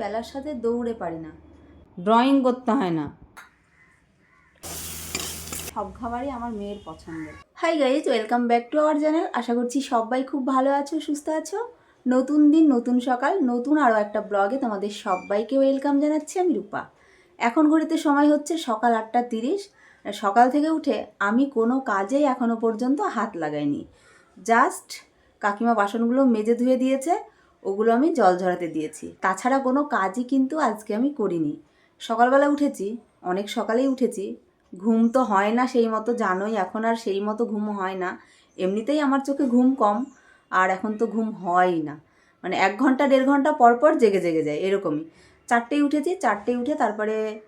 বেলার সাথে দৌড়ে পারি না। ড্রয়িং করতে হয় না। সব খাবারই আমার মেয়ের পছন্দ hi guys welcome back to our channel আশা করছি সবাই খুব ভালো আছো, সুস্থ আছো। নতুন দিন, নতুন সকাল, নতুন আরও একটা ব্লগে তোমাদের সবাইকে ওয়েলকাম জানাচ্ছি আমি রূপা। এখন ঘড়িতে সময় হচ্ছে সকাল আটটা তিরিশ। সকাল থেকে উঠে আমি কোনো কাজেই এখনও পর্যন্ত হাত লাগাইনি। জাস্ট কাকিমা বাসনগুলো মেজে ধুয়ে দিয়েছে। ওগুলো আমি জল ঝরাতে দিয়েছি। তাছাড়া কোনো কাজই কিন্তু আজকে আমি করিনি। সকালবেলা উঠেছি, অনেক সকালেই উঠেছি। ঘুম তো হয় না সেই মতো, জানোই এখন আর সেই মতো ঘুম হয় না। এমনিতেই আমার চোখে ঘুম কম, আর এখন তো ঘুম হয়ই না। মানে এক ঘণ্টা, দেড় ঘণ্টা পর পর জেগে জেগে যায়, এরকমই। চারটেই উঠেছি, চারটেই উঠে তারপরে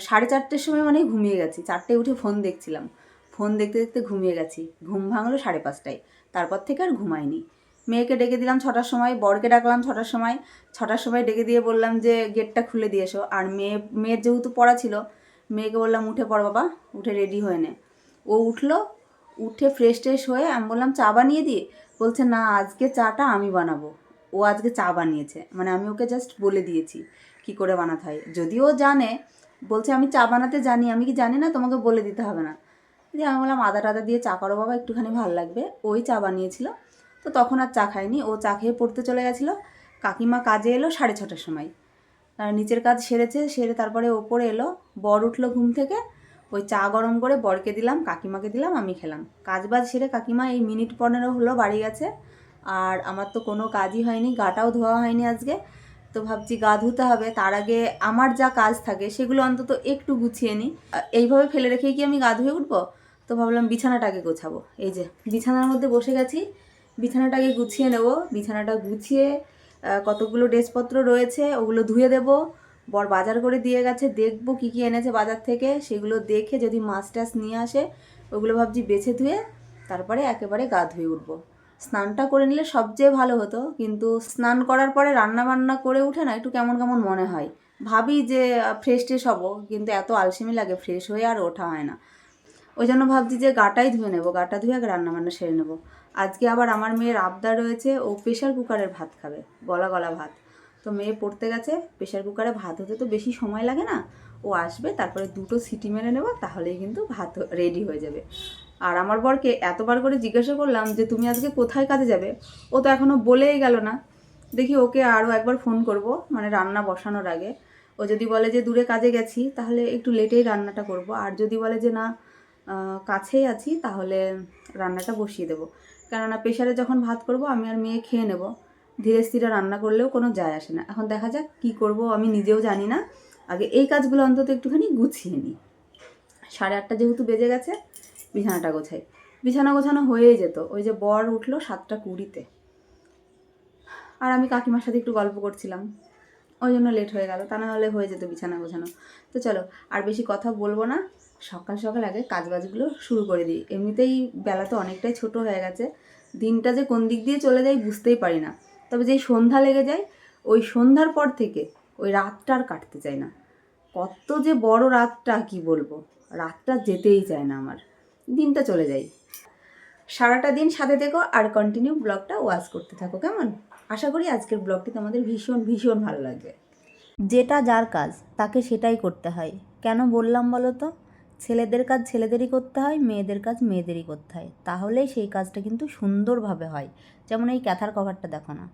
সাড়ে চারটের সময় মানে ঘুমিয়ে গেছি। চারটে উঠে ফোন দেখছিলাম। ফোন দেখতে দেখতে ঘুমিয়ে গেছি। ঘুম ভাঙলো সাড়ে পাঁচটায়। তারপর থেকে আর ঘুমাইনি। মেয়েকে ডেকে দিলাম ছটার সময়, বরকে ডাকলাম ছটার সময়। ছটার সময় ডেকে দিয়ে বললাম যে, গেটটা খুলে দিয়ে এসো। আর মেয়ে, মেয়ের যেহেতু পড়া ছিল, মেয়েকে বললাম, উঠে পড় বাবা, উঠে রেডি হয়ে নে। ও উঠল, উঠে ফ্রেশ ট্রেশ হয়ে আমি বললাম, চা বানিয়ে দিয়ে বলছে, না, আজকে চাটা আমি বানাবো। ও আজকে চা বানিয়েছে মানে আমি ওকে জাস্ট বলে দিয়েছি, কি করে বানাতে হয়? যদিও জানে, বলছে, আমি চা বানাতে জানি, আমি কি জানি না, তোমাকে বলে দিতে হবে না। দিয়ে আমি বললাম আদা টাদা দিয়ে চা করো বাবা, একটুখানি ভালো লাগবে। ওই চা বানিয়েছিল। তো তখন আর চা খায়নি ও চা খেয়ে পড়তে চলে গেছিল। কাকিমা কাজে এলো সাড়ে ছটার সময়। আর নিচের কাজ সেরেছে, সেরে তারপরে ওপরে এলো। বর উঠল ঘুম থেকে। ওই চা গরম করে বরকে দিলাম, কাকিমাকে দিলাম, আমি খেলাম। কাজ বাজ সেরে কাকিমা এই মিনিট পনেরো হলো বাড়ি গেছে। আর আমার তো কোনো কাজই হয়নি, গাটাও ধোয়া হয়নি আজকে। তো ভাবছি গা ধুতে হবে। তার আগে আমার যা কাজ থাকে সেগুলো অন্তত একটু গুছিয়ে নিই। এইভাবে ফেলে রেখেই কি আমি গা ধুয়ে উঠবো? তো ভাবলাম বিছানাটাকে গোছাবো। এই যে, বিছানার মধ্যে বসে গেছি। বিছানাটাকে গুছিয়ে নেব। বিছানাটা গুছিয়ে কতগুলো ড্রেসপত্র রয়েছে ওগুলো ধুয়ে দেব। বর বাজার করে দিয়ে গেছে, দেখব কী কী এনেছে বাজার থেকে। সেগুলো দেখে যদি মাছ টাছ নিয়ে আসে, ওগুলো ভাবছি বেছে ধুয়ে তারপরে একেবারে গা ধুয়ে উঠবো। স্নানটা করে নিলে সবচেয়ে ভালো হতো, কিন্তু স্নান করার পরে রান্না বান্না করে উঠে না একটু কেমন কেমন মনে হয়। ভাবি যে ফ্রেশ ট্রেশ হব, কিন্তু এত আলসেমি লাগে ফ্রেশ হয়ে আর ওঠা হয় না। ওই জন্য ভাবছি যে গাটাই ধুয়ে নেব, গাটা ধুয়ে রান্না বান্না সেরে নেব। আজকে আবার আমার মেয়ের আবদার রয়েছে, ও প্রেশার কুকারের ভাত খাবে, গলা গলা ভাত। তো মেয়ে পড়তে গেছে প্রেশার কুকারে ভাত হতে তো বেশি সময় লাগে না। ও আসবে, তারপরে দুটো সিটি মেরে নেব, তাহলেই কিন্তু ভাত রেডি হয়ে যাবে। আর আমার বরকে এতবার করে জিজ্ঞাসা করলাম যে, তুমি আজকে কোথায় কাজে যাবে? ও তো এখনও বলেই গেল না। দেখি ওকে আরও একবার ফোন করব মানে রান্না বসানোর আগে। ও যদি বলে যে, দূরে কাজে গেছি, তাহলে একটু লেটেই রান্নাটা করব। আর যদি বলে যে, না কাছেই আছি, তাহলে রান্নাটা বসিয়ে দেবো। কেননা প্রেশারে যখন ভাত করব, আমি আর মেয়ে খেয়ে নেব। ধীরে স্থিরে রান্না করলেও কোনো যায় আসে না। এখন দেখা যাক কী করব, আমি নিজেও জানি না। আগে এই কাজগুলো অন্তত একটুখানি গুছিয়ে নিই। সাড়ে আটটা যেহেতু বেজে গেছে, বিছানাটা গোছাই। বিছানা গোছানো হয়েই যেত। ওই যে বর উঠল সাতটা কুড়িতে। আর আমি কাকিমার সাথে একটু গল্প করছিলাম। ওই জন্য লেট হয়ে গেল, তা না হলে হয়ে যেত বিছানা গোছানো। তো চলো, আর বেশি কথা বলব না। সকাল সকাল আগে কাজবাজগুলো শুরু করে দিই। এমনিতেই বেলা তো অনেকটাই ছোট হয়ে গেছে। দিনটা যে কোন দিক দিয়ে চলে যায় বুঝতেই পারি না। তবে যেই সন্ধ্যা লেগে যায়, ওই সন্ধ্যার পর থেকে ওই রাতটা আর কাটতে চায় না। কত যে বড় রাতটা, কি বলব? রাতটা যেতেই চায় না আমার। দিনটা চলে যায়। সারাটা দিন সাথে থেকো আর কন্টিনিউ ব্লগটা ওয়াচ করতে থাকো, কেমন? আশা করি আজকের ব্লগটি তোমাদের ভীষণ ভীষণ ভালো লাগবে। যেটা যার কাজ, তাকে সেটাই করতে হয়। কেন বললাম বলো তো? ছেলেদের কাজ ছেলেদেরই করতে হয়, মেয়েদের কাজ মেয়েদেরই করতে হয়। তাহলেই সেই কাজটা কিন্তু সুন্দরভাবে হয়। যেমন এই ক্যাথার কভারটা দেখো না।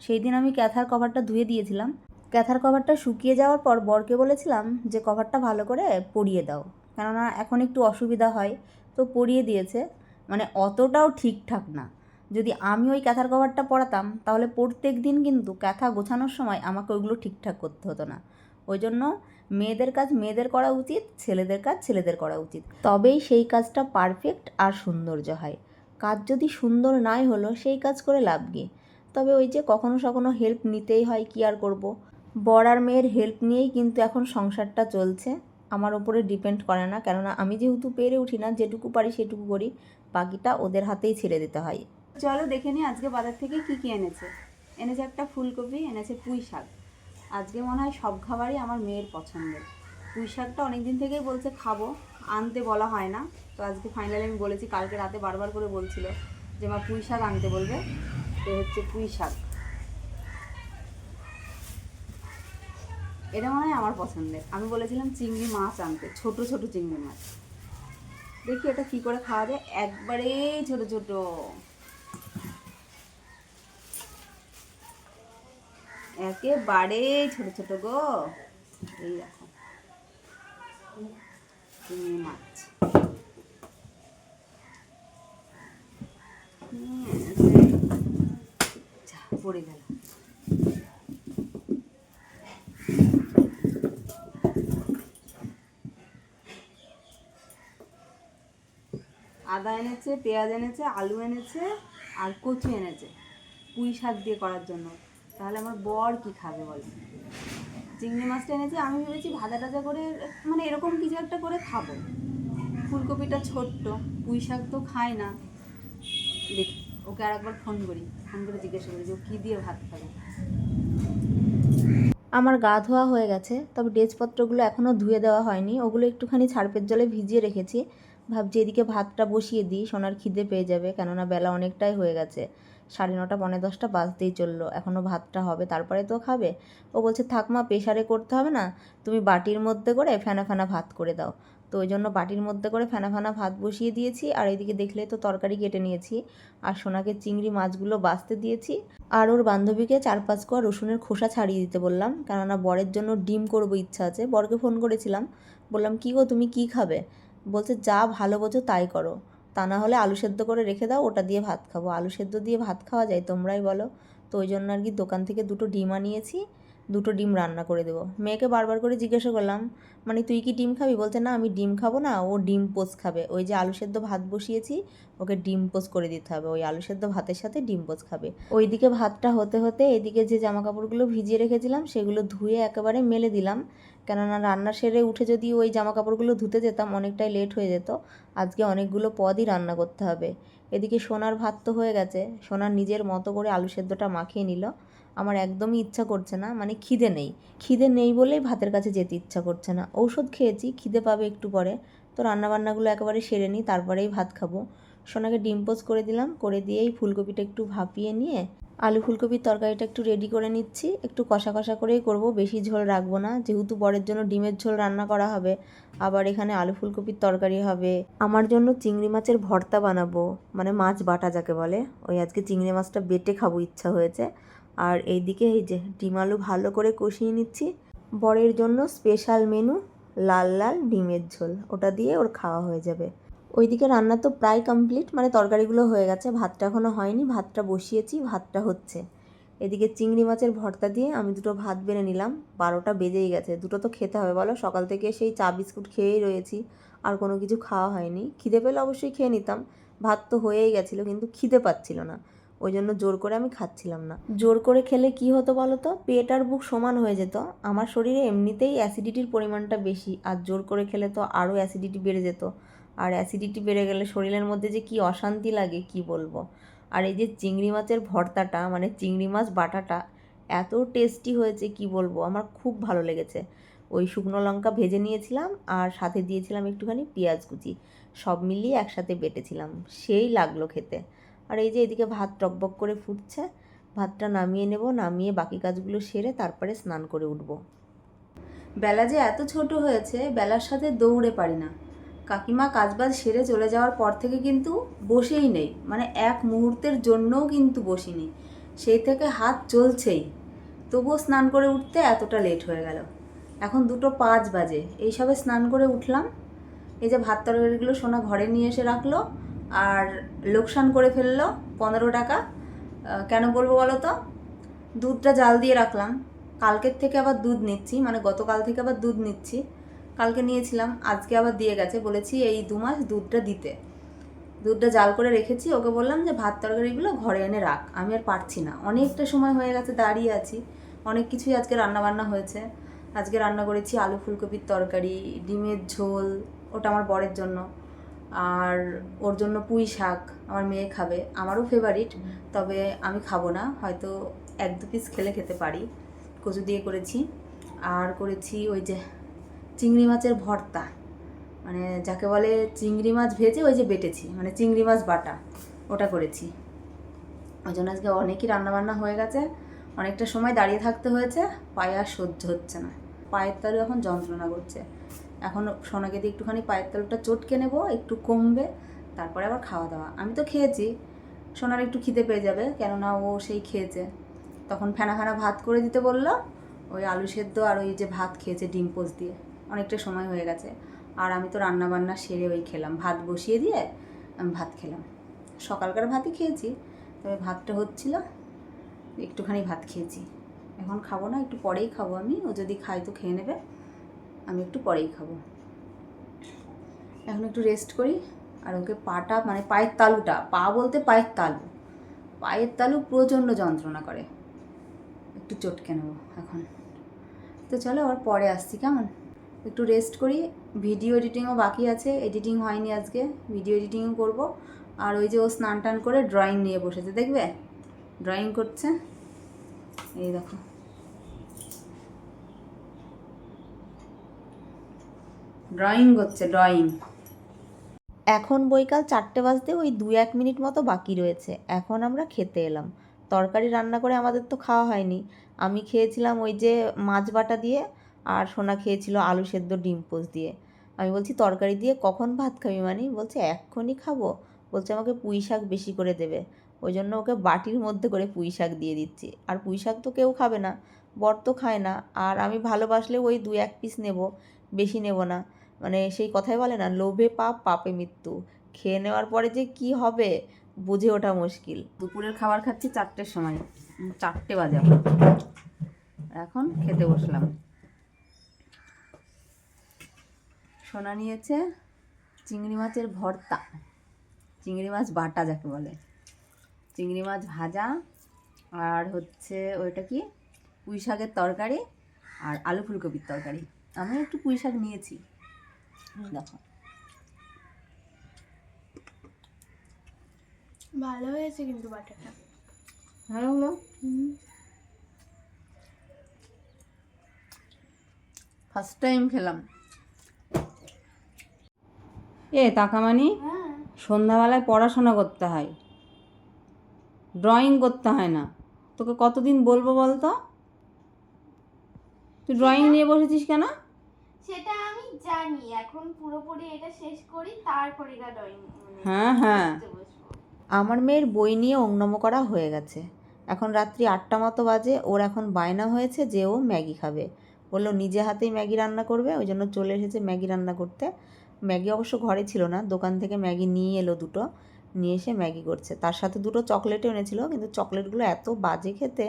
সেই দিন আমি ক্যাথার কভারটা ধুয়ে দিয়েছিলাম। ক্যাথার কভারটা শুকিয়ে যাওয়ার পর বরকে বলেছিলাম যে, কভারটা ভালো করে পরিয়ে দাও। কেননা এখন একটু অসুবিধা হয়, তো পরিয়ে দিয়েছে। মানে অতটাও ঠিকঠাক না। যদি আমি ওই ক্যাথার কভারটা পরাতাম, তাহলে প্রত্যেক দিন কিন্তু ক্যাথা গোছানোর সময় আমাকে ওইগুলো ঠিকঠাক করতে হতো না। ওই জন্য মেয়েদের কাজ মেয়েদের করা উচিত, ছেলেদের কাজ ছেলেদের করা উচিত। তবেই সেই কাজটা পারফেক্ট আর সৌন্দর্য হয়। কাজ যদি সুন্দর নাই হলো, সেই কাজ করে লাভ কি? তবে ওই যে কখনো সখনো হেল্প নিতেই হয়, কি আর করব? বর আর মেয়ের হেল্প নিয়েই কিন্তু এখন সংসারটা চলছে। আমার ওপরে ডিপেন্ড করে না, কেননা আমি যেহেতু পেরে উঠি না, যেটুকু পারি সেটুকু করি, বাকিটা ওদের হাতেই ছেড়ে দিতে হয়। চলো দেখে নিই আজকে বাজার থেকে কি কি এনেছে। এনেছে একটা ফুলকপি, এনেছে পুঁই শাক। আজকে মনে হয় সব খাবারই আমার মেয়ের পছন্দের। পুঁই শাকটা অনেক দিন থেকেই বলছে খাব, আনতে বলা হয় না। তো আজকে ফাইনালি আমি বলেছি, কালকে রাতে বারবার করে বলছিল যে, মা, পুঁই শাক আনতে বলবে? তো হচ্ছে পুঁই শাক। এটা মনে হয় আমার পছন্দের। আমি বলেছিলাম চিংড়ি মাছ আনতে, ছোট ছোট চিংড়ি মাছ। দেখি এটা কি করে খাওয়া যায়? একবারে ছোট ছোট। একেবারে ছোট ছোট গো। এই দেখো। মাছ। পড়ে গেল। আদা এনেছে, পেঁয়াজ এনেছে, আলু এনেছে, আর কচু এনেছে। পুঁই শাক দিয়ে করার জন্য। তাহলে আমার বর কি খাবে বল? চিংড়ি মাছটা এনেছি, আমি ভেবেছি ভাজা টাজা করে মানে এরকম কিছু একটা করে খাব। ফুলকপিটা ছোট্ট, পুঁই শাক তো খায় না। দেখি, ওকে আর একবার ফোন করি, ফোন করে জিজ্ঞাসা করি যে ও কী দিয়ে ভাত খাবে। আমার গা ধোয়া হয়ে গেছে, তবে ড্রেসপত্রগুলো এখনও ধুয়ে দেওয়া হয়নি। ওগুলো একটুখানি ছাড়পের জলে ভিজিয়ে রেখেছি। ভাবছি এদিকে ভাতটা বসিয়ে দিই, সোনার খিদে পেয়ে যাবে, কেননা বেলা অনেকটাই হয়ে গেছে। সাড়ে নটা পনেরো দশটা বাজতেই চলল। এখনও ভাতটা হবে, তারপরে তো খাবে। ও বলছে থাকমা প্রেশারে করতে হবে না। তুমি বাটির মধ্যে করে ফেনা ফেনা ভাত করে দাও। তো ওই জন্য বাটির মধ্যে করে ফেনা ফেনা ভাত বসিয়ে দিয়েছি, আর এইদিকে দেখলে তো তরকারি কেটে নিয়েছি। আর সোনাকে চিংড়ি মাছগুলো বাছতে দিয়েছি। আর ওর বান্ধবীকে চার পাঁচ কোয়া রসুনের খোসা ছাড়িয়ে দিতে বললাম। কেননা বরের জন্য ডিম করব ইচ্ছা আছে। বরকে ফোন করেছিলাম। বললাম, কী গো, তুমি কী খাবে? বলছে, যা ভালো বোঝো তাই করো। তা না হলে আলু সেদ্ধ করে রেখে দাও, ওটা দিয়ে ভাত খাব। আলু সেদ্ধ দিয়ে ভাত খাওয়া যায়, তোমরাই বলো। তো ওই জন্য আর কি দোকান থেকে দুটো ডিম আনিয়েছি। দুটো ডিম রান্না করে দেবো। মেয়েকে বারবার করে জিজ্ঞাসা করলাম মানে তুই কি ডিম খাবি? বলছে, না, আমি ডিম খাব না, ও ডিম পোস খাবে। ওই যে আলু সেদ্ধ ভাত বসিয়েছি, ওকে ডিম পোস করে দিতে হবে। ওই আলু সেদ্ধ ভাতের সাথে ডিম পোস খাবে। ওইদিকে ভাতটা হতে হতে এদিকে যে জামা কাপড়গুলো ভিজিয়ে রেখেছিলাম, সেগুলো ধুয়ে একেবারে মেলে দিলাম। কেননা রান্না সেরে উঠে যদি ওই জামা কাপড়গুলো ধুতে যেতাম, অনেকটাই লেট হয়ে যেত। আজকে অনেকগুলো পদই রান্না করতে হবে। এদিকে সোনার ভাত তো হয়ে গেছে। সোনার নিজের মতো করে আলু সেদ্ধটা মাখিয়ে নিল। আমার একদমই ইচ্ছা করছে না মানে খিদে নেই। খিদে নেই বলেই ভাতের কাছে যেতে ইচ্ছা করছে না। ঔষধ খেয়েছি, খিদে পাবে একটু পরে। তো রান্নাবান্নাগুলো একেবারে সেরে নিই, তারপরেই ভাত খাব। সোনাকে ডিম পোস্ট করে দিলাম, করে দিয়েই ফুলকপিটা একটু ভাপিয়ে নিয়ে আলু ফুলকপির তরকারিটা একটু রেডি করে নিচ্ছি। একটু কষা কষা করেই করব, বেশি ঝোল রাখব না। যেহেতু বরের জন্য ডিমের ঝোল রান্না করা হবে, আবার এখানে আলু ফুলকপির তরকারি হবে। আমার জন্য চিংড়ি মাছের ভর্তা বানাবো মানে মাছ বাটা যাকে বলে। ওই আজকে চিংড়ি মাছটা বেটে খাব, ইচ্ছা হয়েছে। আর এইদিকে এই যে ডিম আলু ভালো করে কষিয়ে নিচ্ছি। বরের জন্য স্পেশাল মেনু লাল লাল ডিমের ঝোল। ওটা দিয়ে ওর খাওয়া হয়ে যাবে। ওইদিকে রান্না তো প্রায় কমপ্লিট মানে তরকারিগুলো হয়ে গেছে। ভাতটা এখনও হয়নি, ভাতটা বসিয়েছি, ভাতটা হচ্ছে। এদিকে চিংড়ি মাছের ভর্তা দিয়ে আমি দুটো ভাত বেড়ে নিলাম। বারোটা বেজেই গেছে, দুটো তো খেতে হবে, বলো? সকাল থেকে সেই চা বিস্কুট খেয়েই রয়েছি, আর কোনো কিছু খাওয়া হয়নি। খিদে পেলে অবশ্যই খেয়ে নিতাম। ভাত তো হয়েই গেছিল, কিন্তু খিদে পাচ্ছিল না। ওই জন্য জোর করে আমি খাচ্ছিলাম না। জোর করে খেলে কি হতো বলো তো পেট আর বুক সমান হয়ে যেত। আমার শরীরে এমনিতেই অ্যাসিডিটির পরিমাণটা বেশি, আর জোর করে খেলে তো আরও অ্যাসিডিটি বেড়ে যেত। আর অ্যাসিডিটি বেড়ে গেলে শরীরের মধ্যে যে কি অশান্তি লাগে, কি বলব? আর এই যে চিংড়ি মাছের ভর্তাটা মানে চিংড়ি মাছ বাটাটা, এত টেস্টি হয়েছে, কি বলব? আমার খুব ভালো লেগেছে। ওই শুকনো লঙ্কা ভেজে নিয়েছিলাম, আর সাথে দিয়েছিলাম একটুখানি পেঁয়াজ কুচি। সব মিলিয়ে একসাথে বেটেছিলাম। সেই লাগল খেতে। আর এই যে এদিকে ভাত টকবক করে ফুটছে, ভাতটা নামিয়ে নেব, নামিয়ে বাকি কাজগুলো সেরে তারপরে স্নান করে উঠব। বেলা যে এত ছোট হয়েছে, বেলার সাথে দৌড়ে পারি না। কাকিমা কাজবাজ সেরে চলে যাওয়ার পর থেকে কিন্তু বসেই নেই মানে এক মুহূর্তের জন্যও কিন্তু বসিনি। সেই থেকে হাত চলছেই। তবুও স্নান করে উঠতে এতটা লেট হয়ে গেল। এখন দুটো পাঁচ বাজে, এইসবে স্নান করে উঠলাম। এই যে ভাত তরকারিগুলো সোনা ঘরে নিয়ে এসে রাখল আর লোকসান করে ফেলল পনেরো টাকা। কেন বলব বলো তো দুধটা জাল দিয়ে রাখলাম। কালকের থেকে আবার দুধ নিচ্ছি মানে গতকাল থেকে আবার দুধ নিচ্ছি। কালকে নিয়েছিলাম, আজকে আবার দিয়ে গেছে। বলেছি এই দু মাস দুধটা দিতে। দুধটা জাল করে রেখেছি, ওকে বললাম যে ভাত তরকারিগুলো ঘরে এনে রাখ। আমি আর পারছি না। অনেকটা সময় হয়ে গেছে দাঁড়িয়ে আছি। অনেক কিছুই আজকে রান্না বান্না হয়েছে। আজকে রান্না করেছি আলু ফুলকপির তরকারি, ডিমের ঝোল, ওটা আমার বরের জন্য। আর ওর জন্য পুঁই শাক আমার মেয়ে খাবে, আমারও ফেভারিট তবে আমি খাব না, হয়তো এক দু পিস খেলে খেতে পারি। কচু দিয়ে করেছি। আর করেছি ওই যে চিংড়ি মাছের ভর্তা। মানে যাকে বলে চিংড়ি মাছ ভেজে ওই যে বেটেছি মানে চিংড়ি মাছ বাটা, ওটা করেছি। ওই জন্য আজকে অনেকই রান্নাবান্না হয়ে গেছে, অনেকটা সময় দাঁড়িয়ে থাকতে হয়েছে, পায়ে আর সহ্য হচ্ছে না। পায়ের তালু এখন যন্ত্রণা করছে। এখন সোনাকে দিয়ে একটুখানি পায়ের তালুটা চটকে নেব, একটু কমবে, তারপরে আবার খাওয়া দাওয়া। আমি তো খেয়েছি, সোনার একটু খিদে পেয়ে যাবে, কেননা ও সেই খেয়েছে। তখন ফেনা ফেনা ভাত করে দিতে বলল, ওই আলু সেদ্ধ আর ওই যে ভাত খেয়েছে ডিম পোস দিয়ে। অনেকটা সময় হয়ে গেছে, আর আমি তো রান্না বান্না সেরে ওই খেলাম। ভাত বসিয়ে দিয়ে আমি ভাত খেলাম। সকালকার ভাতই খেয়েছি, তবে ভাতটা হচ্ছিল একটুখানি ভাত খেয়েছি। এখন খাব না, একটু পরেই খাব আমি, ও যদি খায় তো খেয়ে নেবে। আমি একটু পরেই খাব। এখন একটু রেস্ট করি, আর ওকে পাটা মানে পায়ের তালুটা, পা বলতে পায়ের তালু। পায়ের তালু প্রচণ্ড যন্ত্রণা করে। একটু চটকে নেব এখন। তো চলো আবার পরে আসছি, কেমন? একটু রেস্ট করি ভিডিও এডিটিংও বাকি আছে এডিটিং হয়নি আজকে ভিডিও এডিটিংও করব। আর ওই যে ও স্নান টান করে ড্রয়িং নিয়ে বসেছে, দেখবে? ড্রয়িং করছে? এই দেখো। ড্রয়িং করছে ড্রয়িং এখন বৈকাল চারটে বাজতে ওই দু এক মিনিট মতো বাকি রয়েছে। এখন আমরা খেতে এলাম। তরকারি রান্না করে আমাদের তো খাওয়া হয়নি। আমি খেয়েছিলাম ওই যে মাছ বাটা দিয়ে আর সোনা খেয়েছিল আলু সেদ্ধ ডিম পোস দিয়ে। আমি বলছি, তরকারি দিয়ে কখন ভাত খাবি মানে? বলছে, এক্ষুনি খাব। বলছে, আমাকে পুঁই শাক বেশি করে দেবে। ওই জন্য ওকে বাটির মধ্যে করে পুঁই শাক দিয়ে দিচ্ছি। আর পুঁই শাক তো কেউ খাবে না, বর তো খায় না। আর আমি ভালোবাসলে ওই দু এক পিস নেব, বেশি নেব না। মানে সেই কথাই বলে না, লোভে পাপ, পাপে মৃত্যু। খেয়ে নেওয়ার পরে যে কি হবে, বুঝে ওঠা মুশকিল। দুপুরের খাবার খাচ্ছি চারটের সময়। চারটে বাজে এখন। খেতে বসলাম। সোনা নিয়েছে চিংড়ি মাছের ভর্তা। চিংড়ি মাছ বাটা যাকে বলে। চিংড়ি মাছ ভাজা আর হচ্ছে ওইটা কি? পুঁই শাকের তরকারি আর আলু ফুলকপির তরকারি। আমি একটু পুঁই শাক নিয়েছি। দেখো ভালো হয়েছে কিন্তু বাটাটা ভালো হলো ফার্স্ট টাইম খেলাম। এ তাকামানি? হ্যাঁ। সন্ধ্যাবেলায় পড়াশোনা করতে হয়। ড্রয়িং করতে হয় না। তোকে কতদিন বলব বলতো? তুই ড্রয়িং নিয়ে বসেছিস কেন? সেটা আমি জানি। এখন পুরোপুরি এটা শেষ করি তারপরে এটা ড্রয়িং হ্যাঁ হ্যাঁ। আমার মেয়ের বই নিয়ে অঙ্গনম করা হয়ে গেছে। এখন রাত্রি আটটা মতো বাজে ওর এখন বায়না হয়েছে যে ও ম্যাগি খাবে। বলল নিজে হাতেই ম্যাগি রান্না করবে ওই জন্য চলে এসেছে ম্যাগি রান্না করতে। ম্যাগি অবশ্য ঘরে ছিল না দোকান থেকে ম্যাগি নিয়ে এলো দুটো নিয়ে এসে ম্যাগি করছে। তার সাথে দুটো চকলেটও এনেছিল কিন্তু চকলেটগুলো এত বাজে খেতে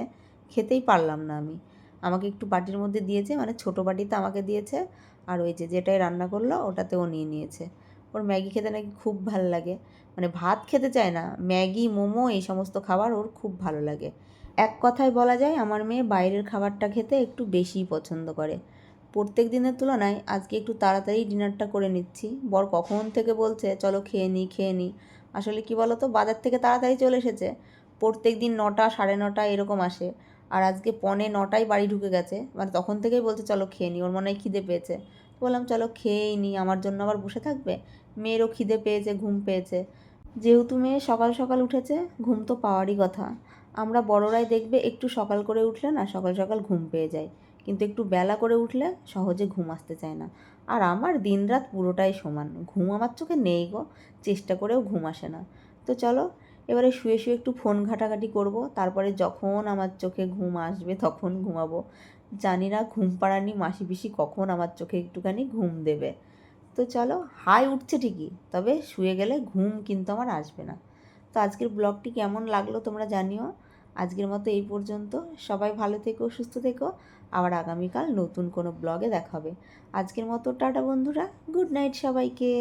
খেতেই পারলাম না আমি। আমাকে একটু বাটির মধ্যে দিয়েছে মানে ছোটো বাটিতে আমাকে দিয়েছে। আর ওই যে যেটাই রান্না করল ওটাতে ও নিয়ে নিয়েছে। ওর ম্যাগি খেতে নাকি খুব ভালো লাগে। মানে ভাত খেতে চায় না, ম্যাগি, মোমো এই সমস্ত খাবার ওর খুব ভালো লাগে। এক কথায় বলা যায় আমার মেয়ে বাইরের খাবারটা খেতে একটু বেশিই পছন্দ করে। প্রত্যেক দিনের তুলনায় আজকে একটু তাড়াতাড়ি ডিনারটা করে নিচ্ছি। বর কখন থেকে বলছে, চলো খেয়ে নিই খেয়ে নিই আসলে কি বলো তো বাজার থেকে তাড়াতাড়ি চলে এসেছে। প্রত্যেক দিন নটা, সাড়ে নটা এরকম আসে। আর আজকে পনে নটায় বাড়ি ঢুকে গেছে। মানে তখন থেকেই বলছে, চলো খেয়ে নিই ওর মনে হয় খিদে পেয়েছে। বললাম, চলো খেয়েই নি। আমার জন্য আবার বসে থাকবে? মেয়েরও খিদে পেয়েছে, ঘুম পেয়েছে। যেহেতু মেয়ে সকাল সকাল উঠেছে, ঘুম তো পাওয়ারই কথা। আমরা বড়রাই দেখবে একটু সকাল করে উঠলে না, সকাল সকাল ঘুম পেয়ে যায়। কিন্তু একটু বেলা করে উঠলে সহজে ঘুম আসতে চায় না। আর আমার দিনরাত পুরোটাই সমান। ঘুম আমার চোখে নেই গো, চেষ্টা করেও ঘুম আসে না। তো চলো এবারে শুয়ে শুয়ে একটু ফোন ঘাটাঘাটি করব, তারপরে যখন আমার চোখে ঘুম আসবে তখন ঘুমাবো। জানি না ঘুম পাড়ানি মাসি পিসি কখন আমার চোখে একটুখানি ঘুম দেবে। তো চলো, হাই উঠছে ঠিকই, তবে শুয়ে গেলে ঘুম কিন্তু আমার আসবে না। তো আজকের ব্লগটি কেমন লাগল তোমরা জানিও। আজকের মতো এই পর্যন্ত, সবাই ভালো থেকো, সুস্থ থেকো, আবার আগামীকাল নতুন কোনো ব্লগে দেখাবে। আজকের মতো টাটা বন্ধুরা, গুড নাইট সবাইকে।